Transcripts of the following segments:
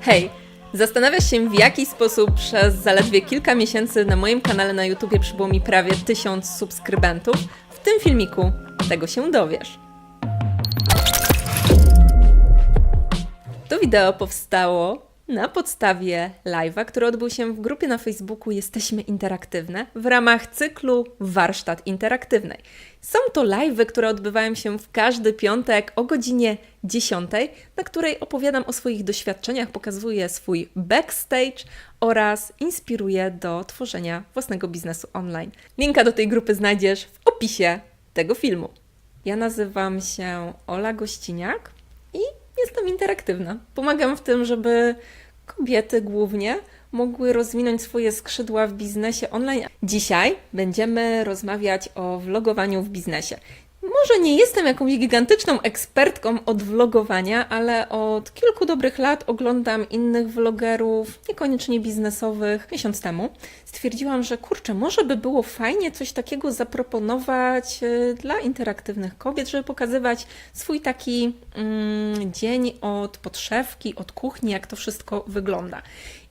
Hej! Zastanawiasz się, w jaki sposób przez zaledwie kilka miesięcy na moim kanale na YouTubie przybyło mi prawie tysiąc subskrybentów? W tym filmiku tego się dowiesz. To wideo powstało na podstawie live'a, który odbył się w grupie na Facebooku Jesteśmy Interaktywne w ramach cyklu Warsztat Interaktywnej. Są to live'y, które odbywają się w każdy piątek o godzinie 10, na której opowiadam o swoich doświadczeniach, pokazuję swój backstage oraz inspiruję do tworzenia własnego biznesu online. Linka do tej grupy znajdziesz w opisie tego filmu. Ja nazywam się Ola Gościniak i jestem interaktywna. Pomagam w tym, żeby kobiety głównie mogły rozwinąć swoje skrzydła w biznesie online. Dzisiaj będziemy rozmawiać o vlogowaniu w biznesie. Może nie jestem jakąś gigantyczną ekspertką od vlogowania, ale od kilku dobrych lat oglądam innych vlogerów, niekoniecznie biznesowych. Miesiąc temu stwierdziłam, że kurczę, może by było fajnie coś takiego zaproponować y, dla interaktywnych kobiet, żeby pokazywać swój taki mm, dzień od podszewki, od kuchni, jak to wszystko wygląda.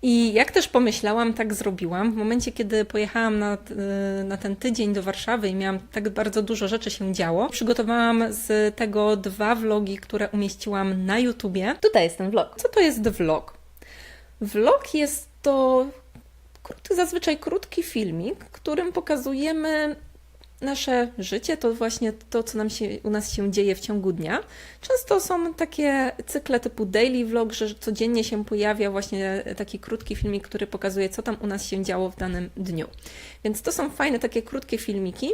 I jak też pomyślałam, tak zrobiłam. W momencie, kiedy pojechałam na, y, na ten tydzień do Warszawy i miałam tak bardzo dużo rzeczy się działo, przygotowałam z tego dwa vlogi, które umieściłam na YouTubie. Tutaj jest ten vlog. Co to jest vlog? Vlog jest to krótki, zazwyczaj krótki filmik, którym pokazujemy nasze życie, to właśnie to, co nam się, u nas się dzieje w ciągu dnia. Często są takie cykle typu daily vlog, że codziennie się pojawia właśnie taki krótki filmik, który pokazuje, co tam u nas się działo w danym dniu. Więc to są fajne takie krótkie filmiki.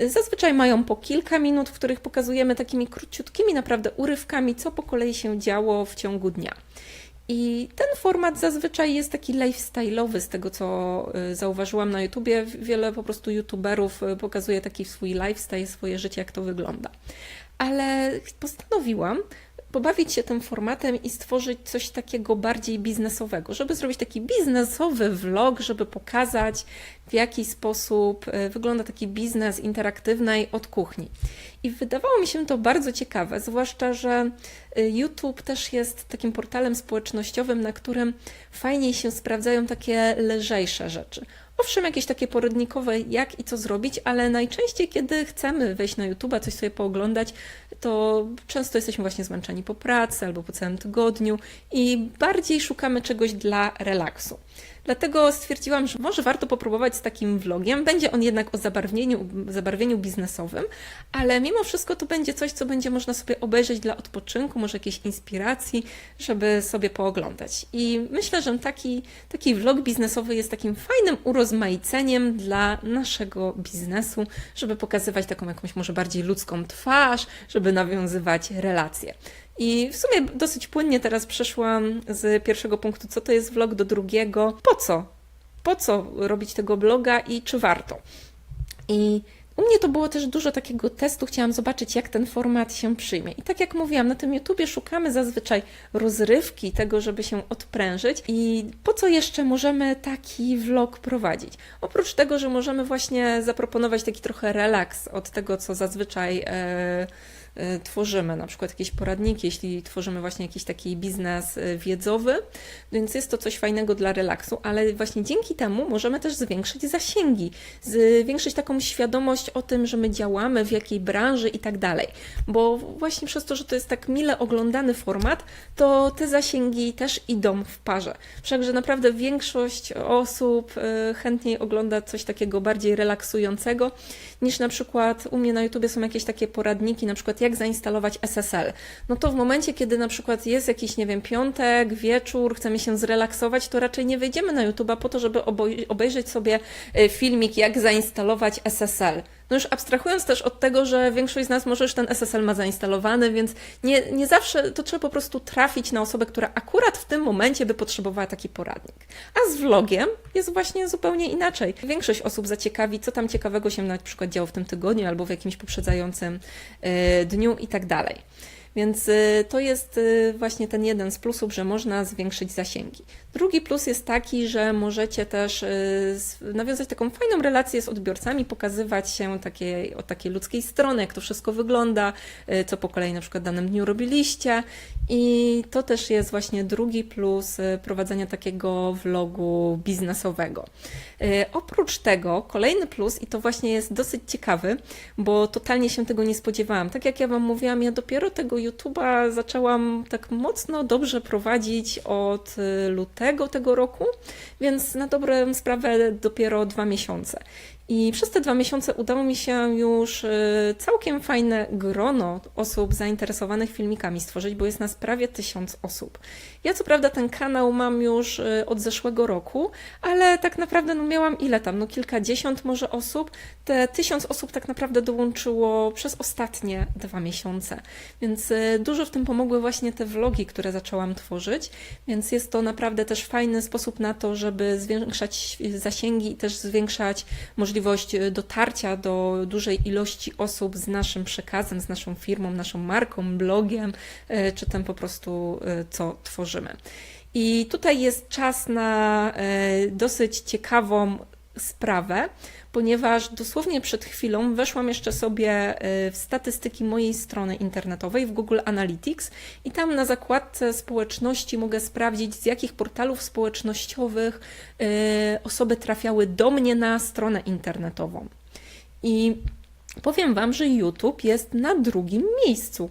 Zazwyczaj mają po kilka minut, w których pokazujemy takimi króciutkimi naprawdę urywkami, co po kolei się działo w ciągu dnia. I ten format zazwyczaj jest taki lifestyle'owy, z tego co y, zauważyłam na YouTubie. Wiele po prostu YouTuberów y, pokazuje taki swój lifestyle, swoje życie, jak to wygląda. Ale postanowiłam pobawić się tym formatem i stworzyć coś takiego bardziej biznesowego, żeby zrobić taki biznesowy vlog, żeby pokazać, w jaki sposób y, wygląda taki biznes interaktywnej od kuchni. I wydawało mi się to bardzo ciekawe, zwłaszcza, że y, YouTube też jest takim portalem społecznościowym, na którym fajniej się sprawdzają takie lżejsze rzeczy. Owszem, jakieś takie poradnikowe, jak i co zrobić, ale najczęściej, kiedy chcemy wejść na YouTube, coś sobie pooglądać, to często jesteśmy właśnie zmęczeni po pracy albo po całym tygodniu i bardziej szukamy czegoś dla relaksu. Dlatego stwierdziłam, że może warto popróbować z takim vlogiem. Będzie on jednak o zabarwieniu, zabarwieniu biznesowym, ale mimo wszystko to będzie coś, co będzie można sobie obejrzeć dla odpoczynku, może jakiejś inspiracji, żeby sobie pooglądać. I myślę, że taki, taki vlog biznesowy jest takim fajnym urozmaiceniem dla naszego biznesu, żeby pokazywać taką jakąś może bardziej ludzką twarz, żeby nawiązywać relacje. I w sumie dosyć płynnie teraz przeszłam z pierwszego punktu, co to jest vlog, do drugiego. Po co? Po co robić tego bloga i czy warto? I u mnie to było też dużo takiego testu, chciałam zobaczyć, jak ten format się przyjmie. I tak jak mówiłam, na tym YouTubie szukamy zazwyczaj rozrywki, tego, żeby się odprężyć. I po co jeszcze możemy taki vlog prowadzić? Oprócz tego, że możemy właśnie zaproponować taki trochę relaks od tego, co zazwyczaj. E, Y, tworzymy, na przykład jakieś poradniki, jeśli tworzymy właśnie jakiś taki biznes y, wiedzowy, więc jest to coś fajnego dla relaksu, ale właśnie dzięki temu możemy też zwiększyć zasięgi, zwiększyć taką świadomość o tym, że my działamy, w jakiej branży i tak dalej, bo właśnie przez to, że to jest tak mile oglądany format, to te zasięgi też idą w parze. Wszakże naprawdę większość osób y, chętniej ogląda coś takiego bardziej relaksującego, niż na przykład u mnie na YouTube są jakieś takie poradniki, na przykład jak zainstalować SSL. No to w momencie, kiedy na przykład jest jakiś, nie wiem, piątek, wieczór, chcemy się zrelaksować, to raczej nie wejdziemy na YouTube'a po to, żeby obejrzeć sobie e, filmik, jak zainstalować SSL. No już abstrahując też od tego, że większość z nas może już ten SSL ma zainstalowany, więc nie, nie zawsze to trzeba po prostu trafić na osobę, która akurat w tym momencie by potrzebowała taki poradnik. A z vlogiem jest właśnie zupełnie inaczej. Większość osób zaciekawi, co tam ciekawego się na przykład działo w tym tygodniu albo w jakimś poprzedzającym e, dniu i tak dalej. Więc y, to jest y, właśnie ten jeden z plusów, że można zwiększyć zasięgi. Drugi plus jest taki, że możecie też y, nawiązać taką fajną relację z odbiorcami, pokazywać się takiej, od takiej ludzkiej strony, jak to wszystko wygląda, co po kolei na przykład w danym dniu robiliście I to też jest właśnie drugi plus y, prowadzenia takiego vlogu biznesowego. Y, Oprócz tego, kolejny plus, i to właśnie jest dosyć ciekawy, bo totalnie się tego nie spodziewałam. Tak jak ja Wam mówiłam, ja dopiero tego YouTube'a zaczęłam tak mocno dobrze prowadzić od y, lutego tego roku, więc na dobrą sprawę dopiero dwa miesiące. I przez te dwa miesiące udało mi się już y, całkiem fajne grono osób zainteresowanych filmikami stworzyć, bo jest nas prawie tysiąc osób. Ja co prawda ten kanał mam już y, od zeszłego roku, ale tak naprawdę no miałam ile tam, no kilkadziesiąt może osób. Te tysiąc osób tak naprawdę dołączyło przez ostatnie dwa miesiące, więc y, dużo w tym pomogły właśnie te vlogi, które zaczęłam tworzyć, więc jest to naprawdę też fajny sposób na to, żeby zwiększać zasięgi i też zwiększać możliwość y, dotarcia do dużej ilości osób z naszym przekazem, z naszą firmą, naszą marką, blogiem, y, czy tym po prostu y, co tworzymy. I tutaj jest czas na dosyć ciekawą sprawę, ponieważ dosłownie przed chwilą weszłam jeszcze sobie y, w statystyki mojej strony internetowej w Google Analytics i tam na zakładce społeczności mogę sprawdzić, z jakich portalów społecznościowych y, osoby trafiały do mnie na stronę internetową. I powiem Wam, że YouTube jest na drugim miejscu.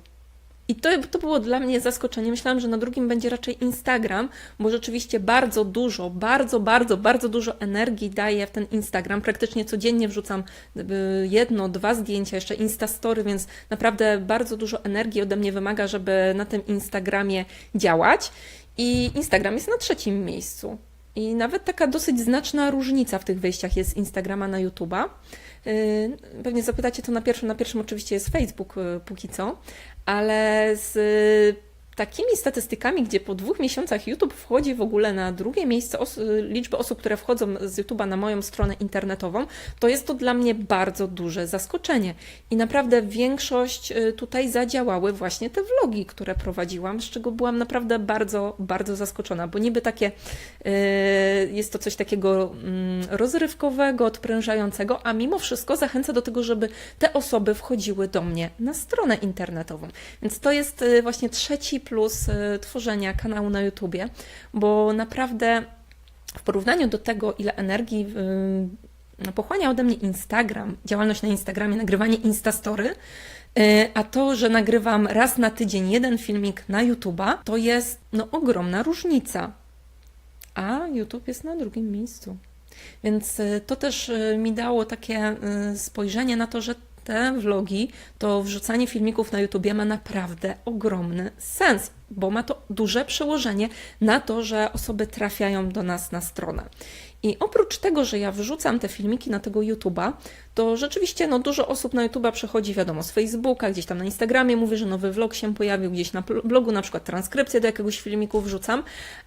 I to, to było dla mnie zaskoczenie. Myślałam, że na drugim będzie raczej Instagram, bo rzeczywiście bardzo dużo, bardzo, bardzo, bardzo dużo energii daje w ten Instagram. Praktycznie codziennie wrzucam y, jedno, dwa zdjęcia, jeszcze Instastory, więc naprawdę bardzo dużo energii ode mnie wymaga, żeby na tym Instagramie działać. I Instagram jest na trzecim miejscu. I nawet taka dosyć znaczna różnica w tych wejściach jest z Instagrama na YouTube'a. Yy, Pewnie zapytacie, to na pierwszym, na pierwszym oczywiście jest Facebook yy, póki co, ale z takimi statystykami, gdzie po dwóch miesiącach YouTube wchodzi w ogóle na drugie miejsce os liczby osób, które wchodzą z YouTube'a na moją stronę internetową, to jest to dla mnie bardzo duże zaskoczenie. I naprawdę większość y, tutaj zadziałały właśnie te vlogi, które prowadziłam, z czego byłam naprawdę bardzo, bardzo zaskoczona, bo niby takie y, jest to coś takiego mm, rozrywkowego, odprężającego, a mimo wszystko zachęca do tego, żeby te osoby wchodziły do mnie na stronę internetową. Więc to jest y, właśnie trzeci plus y, tworzenia kanału na YouTubie, bo naprawdę w porównaniu do tego, ile energii y, pochłania ode mnie Instagram, działalność na Instagramie, nagrywanie Instastory, y, a to, że nagrywam raz na tydzień jeden filmik na YouTuba, to jest no, ogromna różnica. A YouTube jest na drugim miejscu. Więc to też mi dało takie spojrzenie na to, że te vlogi, to wrzucanie filmików na YouTubie ma naprawdę ogromny sens, bo ma to duże przełożenie na to, że osoby trafiają do nas na stronę. I oprócz tego, że ja wrzucam te filmiki na tego YouTuba, to rzeczywiście no, dużo osób na YouTuba przechodzi, wiadomo, z Facebooka, gdzieś tam na Instagramie mówi, że nowy vlog się pojawił, gdzieś na blogu na przykład transkrypcję do jakiegoś filmiku wrzucam,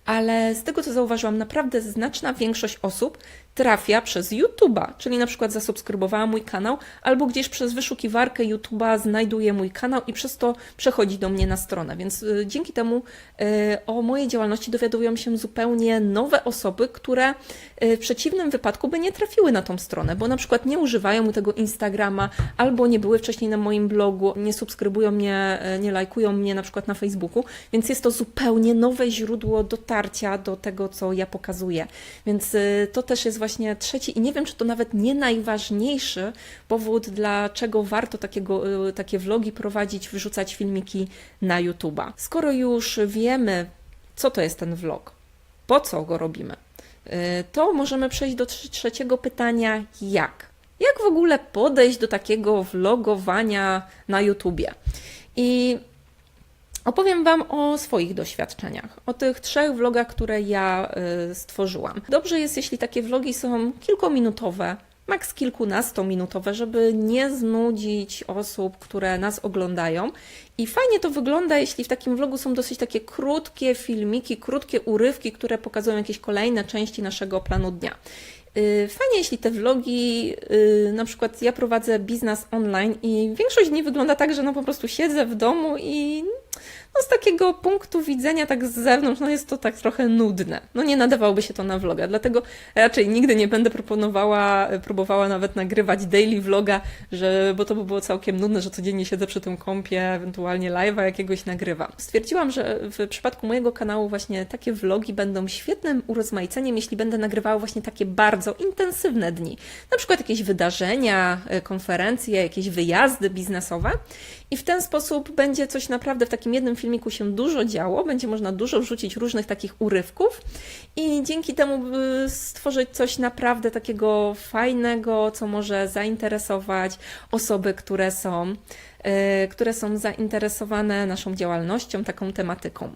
ale z tego co zauważyłam, naprawdę znaczna większość osób trafia przez YouTuba, czyli na przykład zasubskrybowała mój kanał, albo gdzieś przez wyszukiwarkę YouTuba znajduje mój kanał i przez to przechodzi do mnie na stronę. Więc y, dzięki temu y, o mojej działalności dowiadują się zupełnie nowe osoby, które y, w przeciwnym wypadku by nie trafiły na tą stronę, bo na przykład nie używają tego Instagrama, albo nie były wcześniej na moim blogu, nie subskrybują mnie, y, nie lajkują mnie na przykład na Facebooku, więc jest to zupełnie nowe źródło dotarcia do tego, co ja pokazuję. Więc to też jest właśnie trzeci i nie wiem, czy to nawet nie najważniejszy powód, dlaczego warto takiego, takie vlogi prowadzić, wyrzucać filmiki na YouTube'a. Skoro już wiemy, co to jest ten vlog, po co go robimy, y, to możemy przejść do trze- trzeciego pytania, jak? Jak w ogóle podejść do takiego vlogowania na YouTubie? I Opowiem Wam o swoich doświadczeniach, o tych trzech vlogach, które ja y, stworzyłam. Dobrze jest, jeśli takie vlogi są kilkuminutowe, maks kilkunastominutowe, żeby nie znudzić osób, które nas oglądają. I fajnie to wygląda, jeśli w takim vlogu są dosyć takie krótkie filmiki, krótkie urywki, które pokazują jakieś kolejne części naszego planu dnia. Y, Fajnie, jeśli te vlogi, y, na przykład ja prowadzę biznes online i większość dni wygląda tak, że no po prostu siedzę w domu i no z takiego punktu widzenia, tak z zewnątrz, no jest to tak trochę nudne. No nie nadawałoby się to na vloga, dlatego raczej nigdy nie będę proponowała, próbowała nawet nagrywać daily vloga, że, bo to by było całkiem nudne, że codziennie siedzę przy tym kąpie, ewentualnie live'a jakiegoś nagrywam. Stwierdziłam, że w przypadku mojego kanału właśnie takie vlogi będą świetnym urozmaiceniem, jeśli będę nagrywała właśnie takie bardzo intensywne dni. Na przykład jakieś wydarzenia, e, konferencje, jakieś wyjazdy biznesowe. I w ten sposób będzie coś naprawdę w takim jednym filmiku się dużo działo, będzie można dużo wrzucić różnych takich urywków i dzięki temu by stworzyć coś naprawdę takiego fajnego, co może zainteresować osoby, które są, e, które są zainteresowane naszą działalnością, taką tematyką.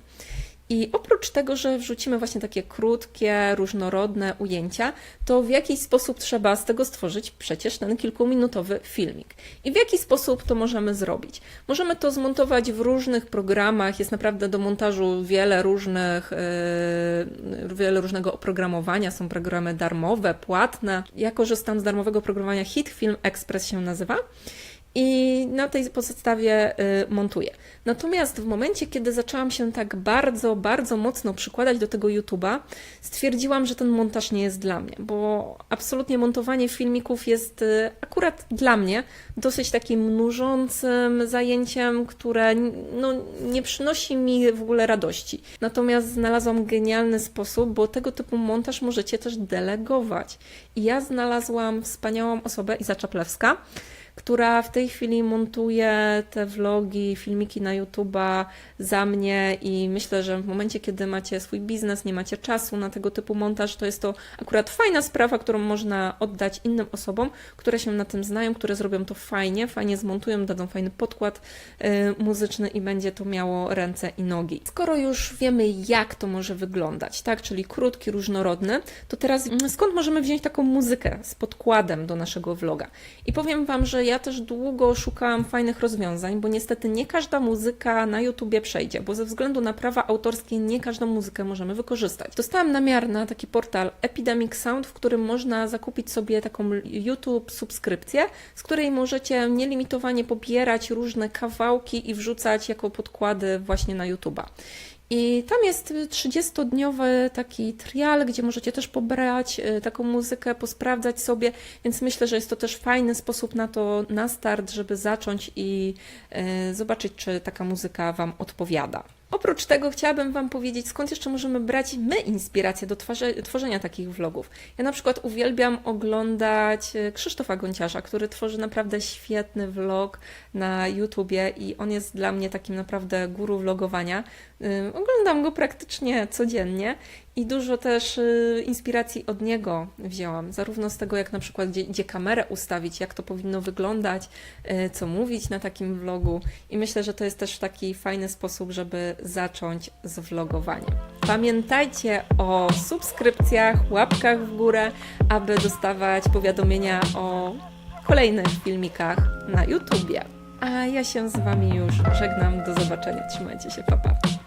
I oprócz tego, że wrzucimy właśnie takie krótkie, różnorodne ujęcia, to w jakiś sposób trzeba z tego stworzyć przecież ten kilkuminutowy filmik. I w jaki sposób to możemy zrobić? Możemy to zmontować w różnych programach, jest naprawdę do montażu wiele różnych, yy, wiele różnego oprogramowania, są programy darmowe, płatne. Ja korzystam z darmowego oprogramowania Hit Film Express się nazywa i na tej podstawie y, montuję. Natomiast w momencie, kiedy zaczęłam się tak bardzo, bardzo mocno przykładać do tego YouTube'a, stwierdziłam, że ten montaż nie jest dla mnie, bo absolutnie montowanie filmików jest y, akurat dla mnie dosyć takim nużącym zajęciem, które no, nie przynosi mi w ogóle radości. Natomiast znalazłam genialny sposób, bo tego typu montaż możecie też delegować. I ja znalazłam wspaniałą osobę, Iza Czaplewska, która w tej chwili montuje te vlogi, filmiki na YouTube'a za mnie i myślę, że w momencie, kiedy macie swój biznes, nie macie czasu na tego typu montaż, to jest to akurat fajna sprawa, którą można oddać innym osobom, które się na tym znają, które zrobią to fajnie, fajnie zmontują, dadzą fajny podkład y, muzyczny i będzie to miało ręce i nogi. Skoro już wiemy, jak to może wyglądać, tak, czyli krótki, różnorodny, to teraz mm, skąd możemy wziąć taką muzykę z podkładem do naszego vloga? I powiem Wam, że ja też długo szukałam fajnych rozwiązań, bo niestety nie każda muzyka na YouTubie przejdzie, bo ze względu na prawa autorskie nie każdą muzykę możemy wykorzystać. Dostałam namiar na taki portal Epidemic Sound, w którym można zakupić sobie taką YouTube subskrypcję, z której możecie nielimitowanie pobierać różne kawałki i wrzucać jako podkłady właśnie na YouTube'a. I tam jest 30-dniowy taki trial, gdzie możecie też pobrać y, taką muzykę, posprawdzać sobie, więc myślę, że jest to też fajny sposób na to, na start, żeby zacząć i y, zobaczyć, czy taka muzyka Wam odpowiada. Oprócz tego chciałabym Wam powiedzieć, skąd jeszcze możemy brać my inspirację do tworzenia takich vlogów. Ja na przykład uwielbiam oglądać e, Krzysztofa Gonciarza, który tworzy naprawdę świetny vlog na YouTubie i on jest dla mnie takim naprawdę guru vlogowania. Oglądam go praktycznie codziennie i dużo też y, inspiracji od niego wzięłam, zarówno z tego, jak na przykład gdzie, gdzie kamerę ustawić, jak to powinno wyglądać, y, co mówić na takim vlogu. I myślę, że to jest też taki fajny sposób, żeby zacząć z vlogowaniem. Pamiętajcie o subskrypcjach, łapkach w górę, aby dostawać powiadomienia o kolejnych filmikach na YouTubie. A ja się z Wami już żegnam. Do zobaczenia. Trzymajcie się, papa. Pa.